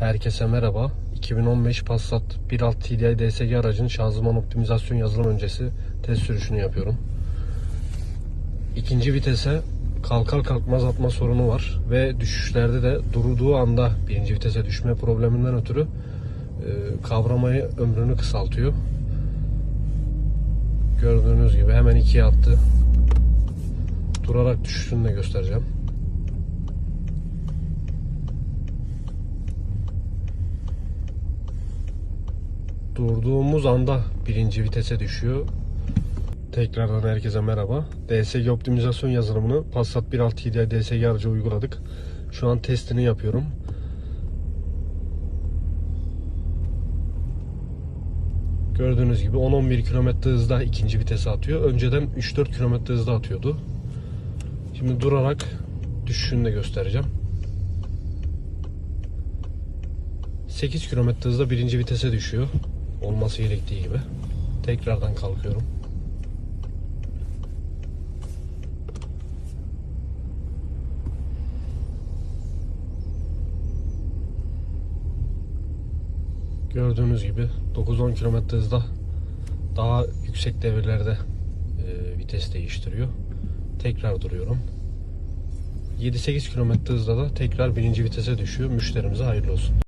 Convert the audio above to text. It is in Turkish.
Herkese merhaba. 2015 Passat 1.6 TDI DSG aracın şanzıman optimizasyon yazılım öncesi test sürüşünü yapıyorum. İkinci vitese kalkar kalkmaz atma sorunu var ve düşüşlerde de durduğu anda birinci vitese düşme probleminden ötürü e, kavramayı ömrünü kısaltıyor. Gördüğünüz gibi hemen ikiye attı. Durarak düşüşünü de göstereceğim. Durduğumuz anda birinci vitese düşüyor. Tekrardan herkese merhaba. DSG optimizasyon yazılımını Passat 1.6 TDI DSG aracı uyguladık. Şu an testini yapıyorum. Gördüğünüz gibi 10-11 km hızda ikinci vitese atıyor. Önceden 3-4 km hızda atıyordu. Şimdi durarak düşüşünü de göstereceğim. 8 km hızda birinci vitese düşüyor. Olması gerektiği gibi. Tekrardan kalkıyorum. Gördüğünüz gibi 9-10 km hızda daha yüksek devirlerde e, vites değiştiriyor. Tekrar duruyorum. 7-8 km hızda da tekrar birinci vitese düşüyor. Müşterimize hayırlı olsun.